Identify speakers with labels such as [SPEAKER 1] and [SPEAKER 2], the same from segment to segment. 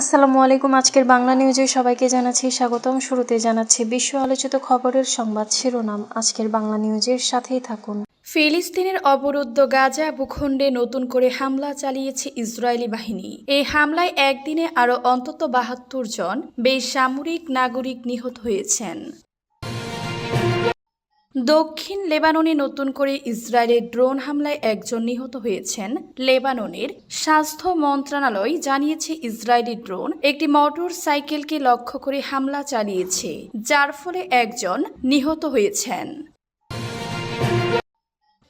[SPEAKER 1] আসসালামু আলাইকুম, আজকের বাংলা নিউজে সবাইকে জানাচ্ছি স্বাগতম। শুরুতে জানাচ্ছি বিশ্ব আলোচিত খবরের সংবাদ শিরোনাম। আজকের বাংলা নিউজের সাথেই থাকুন।
[SPEAKER 2] ফিলিস্তিনের অবরুদ্ধ গাজা ভূখণ্ডে নতুন করে হামলা চালিয়েছে ইসরায়েলি বাহিনী। এই হামলায় একদিনে আরও অন্তত বাহাত্তর জন বেসামরিক নাগরিক নিহত হয়েছেন। দক্ষিণ লেবাননে নতুন করে ইসরায়েলের ড্রোন হামলায় একজন নিহত হয়েছেন। লেবাননের স্বাস্থ্য মন্ত্রণালয় জানিয়েছে, ইসরায়েলি ড্রোন একটি মোটর সাইকেলকে লক্ষ্য করে হামলা চালিয়েছে, যার ফলে একজন নিহত হয়েছেন।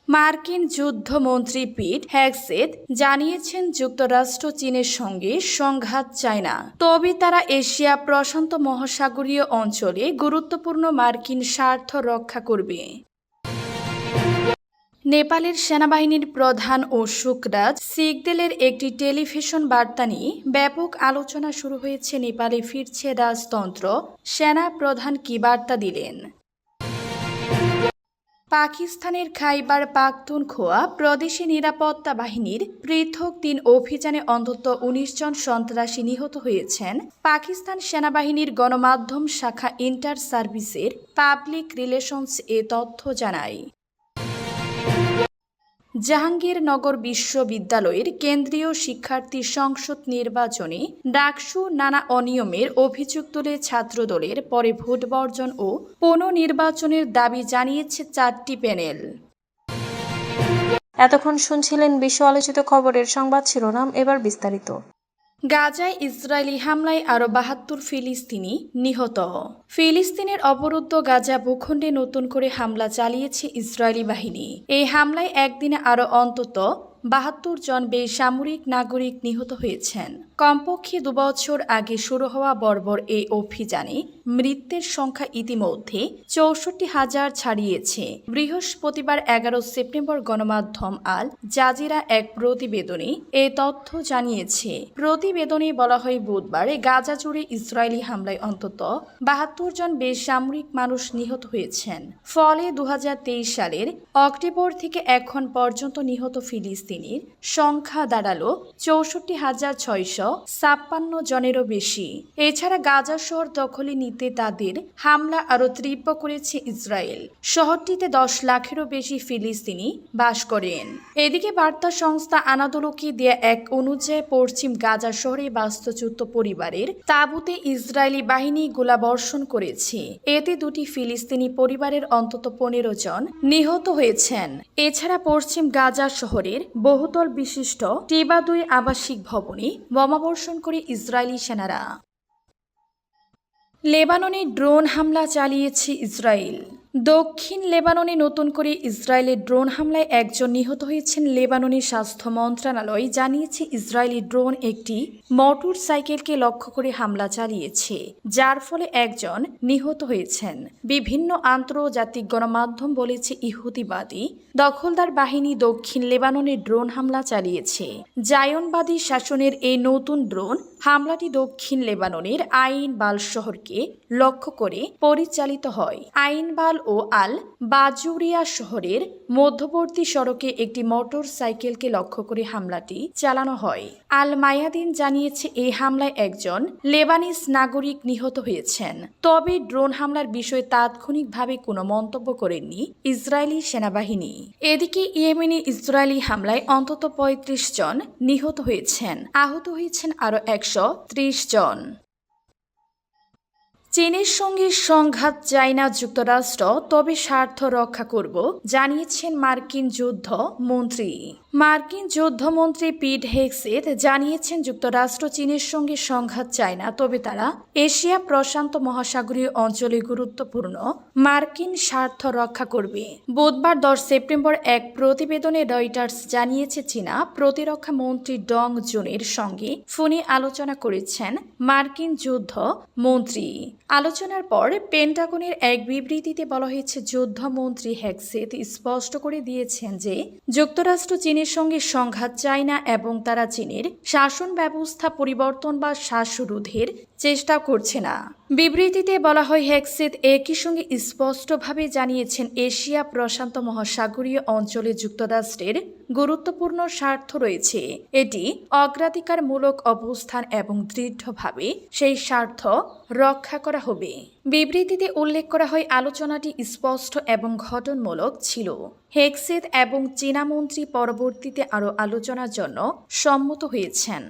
[SPEAKER 2] মার্কিন যুদ্ধমন্ত্রী পিট হ্যাগসেদ জানিয়েছেন যুক্তরাষ্ট্র চীনের সঙ্গে সংঘাত চায় না তবে তারা এশিয়া প্রশান্ত মহাসাগরীয় অঞ্চলে গুরুত্বপূর্ণ মার্কিন স্বার্থ রক্ষা করবে। নেপালের সেনাবাহিনীর প্রধান ও সুকরাজ সিগদেলের একটি টেলিভিশন বার্তা নিয়ে ব্যাপক আলোচনা শুরু হয়েছে নেপালে ফিরছে রাজতন্ত্র, সেনা প্রধান কি বার্তা দিলেন? পাকিস্তানের খাইবার পাখতুনখোয়া প্রদেশে নিরাপত্তা বাহিনীর পৃথক তিন অভিযানে অন্তত উনিশ জন সন্ত্রাসী নিহত হয়েছেন। পাকিস্তান সেনাবাহিনীর গণমাধ্যম শাখা ইন্টার সার্ভিসের পাবলিক রিলেশনস এ তথ্য জানায়। জাহাঙ্গীরনগর বিশ্ববিদ্যালয়ের কেন্দ্রীয় শিক্ষার্থী সংসদ নির্বাচনে ডাকসু নানা অনিয়মের অভিযোগ তুলে ছাত্রদলের, পরে ভোট বর্জন ও পুনর্নির্বাচনের দাবি জানিয়েছে চারটি প্যানেল।
[SPEAKER 1] এতক্ষণ শুনছিলেন বিশ্ব আলোচিত খবরের সংবাদ শিরোনাম, এবার বিস্তারিত।
[SPEAKER 2] গাজায় ইসরায়েলি হামলায় আরও বাহাত্তর ফিলিস্তিনি নিহত। ফিলিস্তিনের অবরুদ্ধ গাজা ভূখণ্ডে নতুন করে হামলা চালিয়েছে ইসরায়েলি বাহিনী। এই হামলায় একদিনে আরও অন্তত বাহাত্তর জন বেসামরিক নাগরিক নিহত হয়েছেন। কমপক্ষে দুবছর আগে শুরু হওয়া বর্বর এই অভিযানে মৃত্যুর সংখ্যা ইতিমধ্যে চৌষট্টি হাজার ছাড়িয়েছে। বৃহস্পতিবার এগারো সেপ্টেম্বর গণমাধ্যম আল জাজিরা এক প্রতিবেদনে এ তথ্য জানিয়েছে। প্রতিবেদনে বলা হয়, বুধবার গাজা জুড়ে ইসরায়েলি হামলায় অন্তত বাহাত্তর জন বেসামরিক মানুষ নিহত হয়েছেন। ফলে দু হাজার তেইশ সালের অক্টোবর থেকে এখন পর্যন্ত নিহত ফিলিস্তিনির সংখ্যা দাঁড়াল চৌষট্টি হাজার ছয়শো ছাপ্পান্ন জনেরও বেশি। এছাড়া গাজা শহর দখলে নিতে তাদের হামলা আরও তীব্র করেছে ইসরায়েল। শহরটিতে দশ লাখেরও বেশি ফিলিস্তিনি বাস করেন। এদিকে বার্তা সংস্থা আনাদোলকে দেয়া এক অনুযায়ী পশ্চিম গাজা শহরে বাস্তুচ্যুত পরিবারের তাঁবুতে ইসরায়েলি বাহিনী গোলাবর্ষণ করেছে। এতে দুটি ফিলিস্তিনি পরিবারের অন্তত পনেরো জন নিহত হয়েছেন। এছাড়া পশ্চিম গাজা শহরের বহুতল বিশিষ্ট টিবা দুই আবাসিক ভবনে বোমাবর্ষণ করে ইসরায়েলি সেনারা। লেবাননে ড্রোন হামলা চালিয়েছে ইসরায়েল। দক্ষিণ লেবাননে নতুন করে ইসরায়েলের ড্রোন হামলায় একজন নিহত হয়েছেন লেবাননের স্বাস্থ্য মন্ত্রণালয়। জানিয়েছে, ইসরায়েলি ড্রোন একটি মোটর সাইকেলকে লক্ষ্য করে হামলা চালিয়েছে, যার ফলে একজন নিহত হয়েছেন। বিভিন্ন আন্তর্জাতিক গণমাধ্যম বলেছে, ইহুদিবাদী দখলদার বাহিনী দক্ষিণ লেবাননে ড্রোন হামলা চালিয়েছে। জায়নবাদী শাসনের এই নতুন ড্রোন হামলাটি দক্ষিণ লেবাননের আইনবাল শহরকে লক্ষ্য করে পরিচালিত হয়। আইনবাল ও আল বাজুরিয়া শহরের মধ্যবর্তী সড়কে একটি মোটর সাইকেলকে লক্ষ্য করে হামলাটি চালানো হয়। আল মায়াদিন জানিয়েছে এই হামলায় একজন লেবানিস নাগরিক নিহত হয়েছেন। তবে ড্রোন হামলার বিষয়ে তাৎক্ষণিকভাবে কোনো মন্তব্য করেননি ইসরায়েলি সেনাবাহিনী। এদিকে ইয়েমেনে ইসরায়েলি হামলায় অন্তত পঁয়ত্রিশ জন নিহত হয়েছেন। আহত হয়েছেন আরও একশো ত্রিশ জন। চীনের সঙ্গে সংঘাত চায় না যুক্তরাষ্ট্র, তবে স্বার্থ রক্ষা করব, জানিয়েছেন মার্কিন যুদ্ধ মন্ত্রী। মার্কিন যুদ্ধমন্ত্রী পিট হেক্সেট জানিয়েছেন যুক্তরাষ্ট্র চীনের সঙ্গে সংঘাত চায় না, তবে তারা এশিয়া প্রশান্ত মহাসাগরীয় অঞ্চলে গুরুত্বপূর্ণ। মার্কিন স্বার্থ রক্ষা করবে। বুধবার দশ সেপ্টেম্বর এক প্রতিবেদনে রয়টার্স জানিয়েছে চীনা প্রতিরক্ষা মন্ত্রী ডং জুনের সঙ্গে ফোনে আলোচনা করেছেন মার্কিন যুদ্ধ মন্ত্রী। আলোচনার পর পেন্টাগনের এক বিবৃতিতে বলা হয়েছে, যুদ্ধমন্ত্রী হ্যাকসেথ স্পষ্ট করে দিয়েছেন যে, যুক্তরাষ্ট্র চীনের সঙ্গে সংঘাত চায় না এবং তারা চীনের শাসন ব্যবস্থা পরিবর্তন বা শ্বাসরোধের চেষ্টা করছে না। বিবৃতিতে বলা হয় হেক্সিত একই সঙ্গে স্পষ্টভাবে জানিয়েছেন, এশিয়া প্রশান্ত মহাসাগরীয় অঞ্চলে যুক্তরাষ্ট্রের গুরুত্বপূর্ণ স্বার্থ রয়েছে। এটি অগ্রাধিকারমূলক অবস্থান এবং দৃঢ়ভাবে সেই স্বার্থ রক্ষা করা হবে। বিবৃতিতে উল্লেখ করা হয়, আলোচনাটি স্পষ্ট এবং ঘটনমূলক ছিল। হেক্সিত এবং চীনা মন্ত্রী পরবর্তীতে আরও আলোচনার জন্য সম্মত হয়েছেন।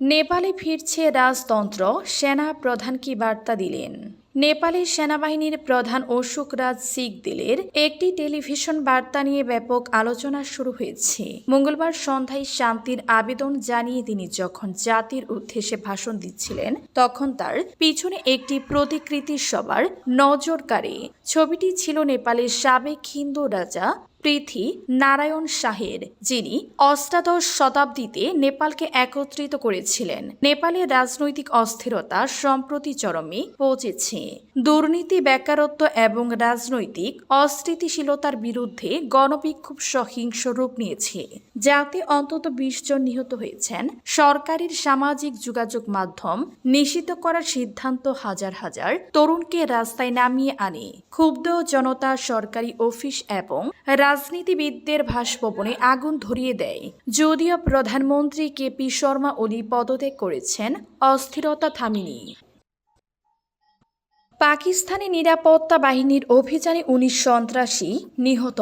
[SPEAKER 2] নেপালে ফিরছে রাজতন্ত্র সেনা প্রধান কি বার্তা দিলেন? নেপালের সেনাবাহিনীর প্রধান অশোক রাজ দিলের একটি টেলিভিশন বার্তা নিয়ে ব্যাপক আলোচনা শুরু হয়েছে। মঙ্গলবার সন্ধ্যায় শান্তির আবেদন জানিয়ে তিনি যখন জাতির উদ্দেশ্যে ভাষণ দিচ্ছিলেন, তখন তার পিছনে একটি প্রতিকৃতি সবার নজর কাড়ে। ছবিটি ছিল নেপালের সাবেক হিন্দু রাজা পৃথি নারায়ণ শাহের, যিনি অষ্টাদশ শতাব্দীতে নেপালকে একত্রিত করেছিলেন। নেপালের রাজনৈতিক অস্থিরতা সম্প্রতি চরমে পৌঁছেছে। দুর্নীতি, বেকারত্ব এবং রাজনৈতিক অস্থিতিশীলতার বিরুদ্ধে গণবিক্ষোভ সহিংস রূপ নিয়েছে। যাতে অন্তত বিশ জন নিহত হয়েছেন। সরকারের সামাজিক যোগাযোগ মাধ্যম নিষিদ্ধ করার সিদ্ধান্ত হাজার হাজার তরুণকে রাস্তায় নামিয়ে আনে। ক্ষুব্ধ জনতা সরকারি অফিস এবং রাজনীতিবিদদের ভাসভবনে আগুন ধরিয়ে দেয়। যদিও প্রধানমন্ত্রী কেপি শর্মা ওলি পদত্যাগ করেছেন, অস্থিরতা থামিনি। পাকিস্তানি নিরাপত্তা বাহিনীর অভিযানে উনিশ সন্ত্রাসী নিহত।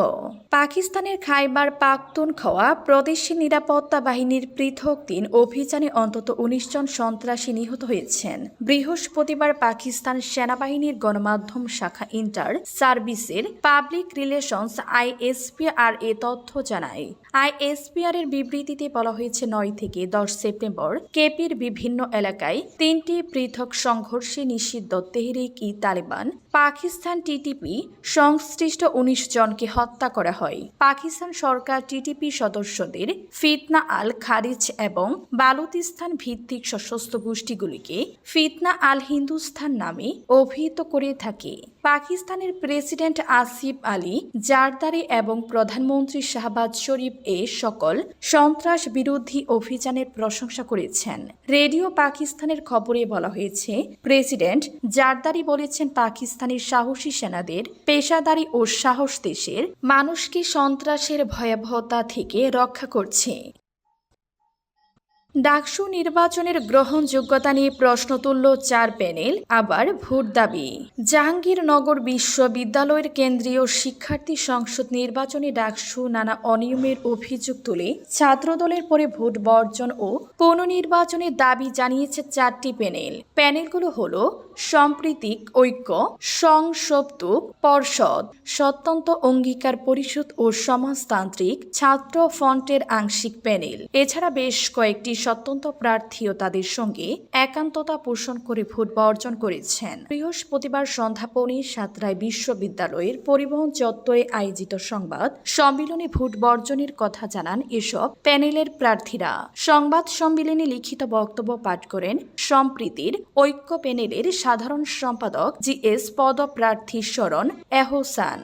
[SPEAKER 2] পাকিস্তানের খাইবার পাখতুনখোয়া প্রদেশের নিরাপত্তা বাহিনীর পৃথক তিন অভিযানে অন্তত উনিশ জন সন্ত্রাসী নিহত হয়েছেন। বৃহস্পতিবার পাকিস্তান সেনাবাহিনীর গণমাধ্যম শাখা ইন্টার সার্ভিসের পাবলিক রিলেশনস আইএসপিআর এ তথ্য জানায়। আইএসপিআর এর বিবৃতিতে বলা হয়েছে, নয় থেকে দশ সেপ্টেম্বর কেপির বিভিন্ন এলাকায় তিনটি পৃথক সংঘর্ষে নিষিদ্ধ তেহরিক ই তালেবান, পাকিস্তান টিটিপি সংশ্লিষ্ট উনিশ জনকে হত্যা করা হয়। পাকিস্তান সরকার টিটিপি সদস্যদের ফিতনা আল খারিজ এবং বালুতিস্তান ভিত্তিক সশস্ত্র গোষ্ঠীগুলিকে ফিতনা আল হিন্দুস্তান নামে অভিহিত করে থাকে। পাকিস্তানের প্রেসিডেন্ট আসিফ আলী জারদারি এবং প্রধানমন্ত্রী শাহবাজ শরীফ এ সকল সন্ত্রাস বিরোধী অভিযানের প্রশংসা করেছেন। রেডিও পাকিস্তানের খবরে বলা হয়েছে, প্রেসিডেন্ট জারদারি বলেছেন পাকিস্তানের সাহসী সেনাদের পেশাদারি ও সাহস দেশের মানুষকে সন্ত্রাসের ভয়াবহতা থেকে রক্ষা করছে। ডাকসু নির্বাচনের গ্রহণযোগ্যতা নিয়ে প্রশ্ন তুলল চার প্যানেল, আবার ভোট দাবি। জাহাঙ্গীরনগর বিশ্ববিদ্যালয়ের কেন্দ্রীয় শিক্ষার্থী সংসদ নির্বাচনে ডাকসু নানা অনিয়মের অভিযোগ তুলে ছাত্রদলের পরে ভোট বর্জন ও পুনর্নির্বাচনের দাবি জানিয়েছে চারটি প্যানেল। প্যানেলগুলো হলো সম্প্রীতিক ঐক্য সংসপ্তুক পর্ষদ, স্বতন্ত্র অঙ্গীকার পরিষদ ও সমাজতান্ত্রিক ছাত্র ফ্রন্টের আংশিক প্যানেল। এছাড়া বেশ কয়েকটি স্বতন্ত্র প্রার্থীও তাদের সঙ্গে একান্ততা পোষণ করে ভোট বর্জন করেছেন। বৃহস্পতিবার সন্ধ্যা পৌনে সাতটায় বিশ্ববিদ্যালয়ের পরিবহন চত্বরে আয়োজিত সংবাদ সম্মেলনে ভোট বর্জনের কথা জানান এসব প্যানেলের প্রার্থীরা। সংবাদ সম্মেলনে লিখিত বক্তব্য পাঠ করেন সম্প্রীতির ঐক্য প্যানেলের সাধারণ সম্পাদক জি এস পদপ্রার্থী শরণ এহসান।